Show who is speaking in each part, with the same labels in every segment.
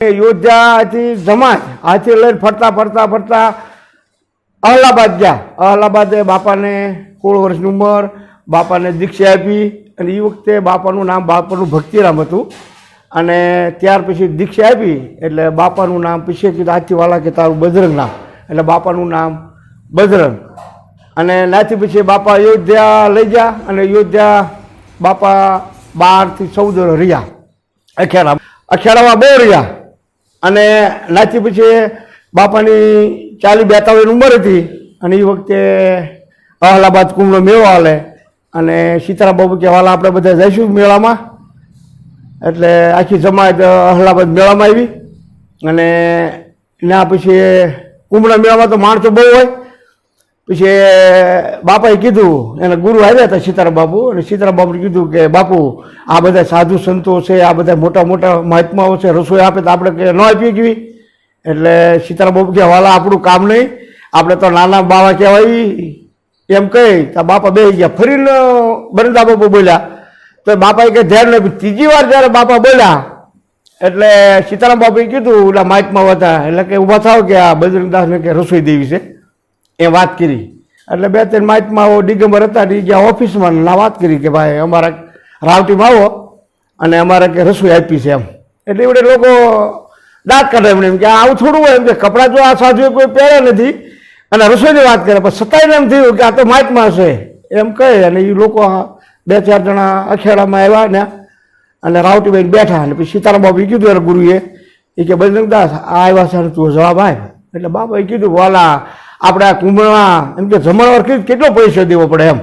Speaker 1: યોધ્યાથી જમાજ હાથી લઈને ફરતા ફરતા ફરતા અલ્હાબાદ ગયા. અલ્હાબાદે બાપાને સોળ વર્ષની ઉંમર, બાપાને દીક્ષા આપી અને એ વખતે બાપાનું નામ બાપાનું ભક્તિરામ હતું. અને ત્યાર પછી દીક્ષા આપી એટલે બાપાનું નામ પછી કીધું હાથીવાલા કે તારું બજરંગ નામ. એટલે બાપાનું નામ બજરંગ. અને નાથી પછી બાપા અયોધ્યા લઈ ગયા અને અયોધ્યા બાપા બારથી ચૌદ રહ્યા. અખેડા અખેડામાં બહુ રહ્યા. અને નાથી પછી બાપાની ચાલી બેતાળીની ઉંમર હતી અને એ વખતે અહલાબાદ કુંભનો મેળો હાલે. અને સીતારામ બાબુ કે હાલ આપણે બધા જઈશું મેળામાં. એટલે આખી જમાત અહલાબાદ મેળામાં આવી. અને ના પછી કુંભના મેળામાં તો માણસો બહુ હોય. પછી બાપાએ કીધું, એને ગુરુ આવ્યા હતા સીતારામ બાપુ, અને સીતારામ બાપુએ કીધું કે, બાપુ, આ બધા સાધુ સંતો છે, આ બધા મોટા મોટા મહાત્માઓ છે, રસોઈ આપે તો આપણે કે ન આપીએ કેવી એટલે સીતારામ બાપુ કે, વાલા, આપણું કામ નહીં, આપણે તો નાના બાવા કહેવાય. એમ કહી, તો બાપા બે ગયા. ફરીને બરંદા બાપુ બોલ્યા. તો બાપાએ કે ધ્યાન નહીં ત્રીજી વાર જ્યારે બાપા બોલ્યા, એટલે સીતારામ બાપુએ કીધું, ઓલા માઇકમાં હતા. એટલે કે ઊભા થાવ કે આ બજરંગદાસને કે રસોઈ દેવી છે. એ વાત કરી. એટલે બે ત્રણ માઇકમાં દિગંબર હતા એ ગયા ઓફિસમાં ના વાત કરી કે ભાઈ અમારા રાવટીમાં આવો અને અમારે કે રસોઈ આપી છે એમ. એટલે એવડે લોકો દાંત કાઢે એમને એમ કે આવું થોડું હોય એમ કે કપડાં જો આ સાધુ કોઈ પહેરે નથી અને રસોઈની વાત કરે. પણ સતાઈને એમ થયું કે આ તો માઇકમાં છે એમ કહે અને એ લોકો બે ચાર જણા અખેડામાં આવ્યા ને અને રાવટીભાઈ બેઠા અને પછી સીતારામ બાબુ કીધું ગુરુએ એ કે, બજરંગદાસ, આ આવ્યા સર તું જવાબ આપ. એટલે બાબાએ કીધું, વાલા આપણે આ કુંભમાં એમ કે જમણવાર કેટલો પૈસો દેવો પડે એમ.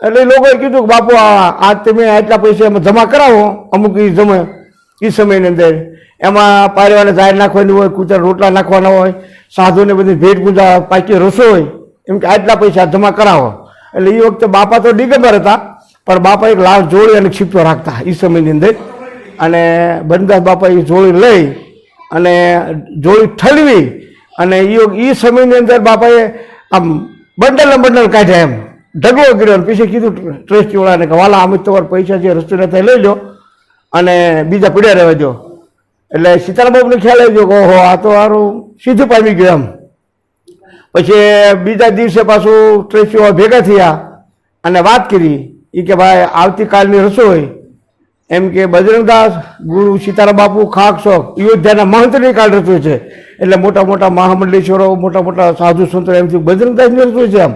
Speaker 1: એટલે લોકોએ કીધું કે બાપુ, આ તમે આટલા પૈસા એમાં જમા કરાવો, અમુક એ જમે એ સમયની અંદર. એમાં પારેવાને જાહેર નાખવાની હોય, કૂતરા રોટલા નાખવાના હોય, સાધુને બધી ભેટ પૂજા પાકી રસોઈ એમ કે આટલા પૈસા જમા કરાવો. એટલે એ વખતે બાપા તો દિગંબર હતા, પણ બાપા એક લાલ જોડી અને છીપતો રાખતા એ સમયની અંદર. અને બનદાસ બાપા એ જોડી લઈ અને જોડી ઠલવી અને એ એ સમયની અંદર બાપાએ આમ બંડલ બંડલ કાઢ્યા એમ. ઢગલો કર્યો પછી કીધું ટ્રસ્ટીવાળાને કે વાલા અમે તમારા પૈસા જે રસ્તે નથી, લઈ લો અને બીજા પીડ્યા રહેવા જો એટલે સીતારામ બાબુને ખ્યાલ આવી ગયો ઓહો, આ તો સારું સીધું પામી ગયું એમ. પછી બીજા દિવસે પાછું ટ્રેસીઓ ભેગા થયા અને વાત કરી. એ કે ભાઈ, આવતીકાલની રસોઈ એમ કે બજરંગદાસ, ગુરુ સીતારામ બાપુ, ખાક શોખ અયોધ્યાના મહંતની રસોઈ છે. એટલે મોટા મોટા મહામંડલેશ્વરો, મોટા મોટા સાધુ સંતો એમથી બજરંગદાસ રસોઈ છે એમ.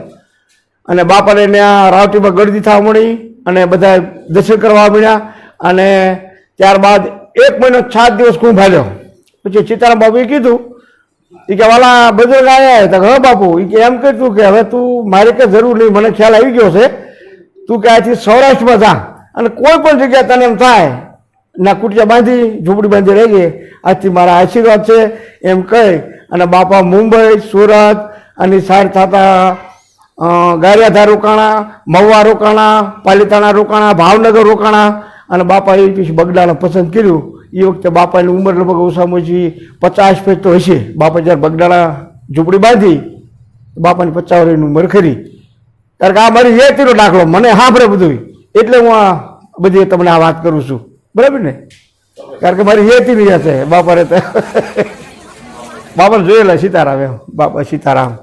Speaker 1: અને બાપાને ત્યાં રાવટીમાં ગળદી થવા મળી અને બધા દર્શન કરવા મળ્યા અને ત્યારબાદ એક મહિનો સાત દિવસ કુંભ ભાલ્યો પછી સીતારામ બાપુએ કીધું એ કે વાલા બજરંગ આવ્યા તો હા બાપુ. એ કે એમ કહેતું કે, હવે તું મારે કે જરૂર નહીં, મને ખ્યાલ આવી ગયો છે. તું કે આથી સૌરાષ્ટ્રમાં જા. અને કોઈ પણ જગ્યાએ તને એમ થાય, ના, કુટિયા બાંધી, ઝૂંપડી બાંધી રહી ગઈ. આજથી મારા આશીર્વાદ છે. એમ કહી અને બાપા મુંબઈ, સુરત અને સાર થતા ગારિયાધાર રોકાણા, મહુવા રોકાણા, પાલિતાણા રોકાણા, ભાવનગર રોકાણા. અને બાપા એ પછી બગડાને પસંદ કર્યું. એ વખતે બાપાની ઉંમર લગભગ ઓછામાં ઓછી પચાસ ફેટ તો હશે. બાપા જ્યારે બગડાણા ઝૂંપડી બાંધી, બાપાની પચાસ ઉંમર ખરી. કારણ આ મારી હેતીનો દાખલો મને સાંભળે બધું એટલે હું આ બધી તમને આ વાત કરું છું. બરાબર ને? કારણ કે મારી હેતીની છે, બાપાને તો. બાપાને જોયેલા સીતારામ એમ, બાપા સીતારામ.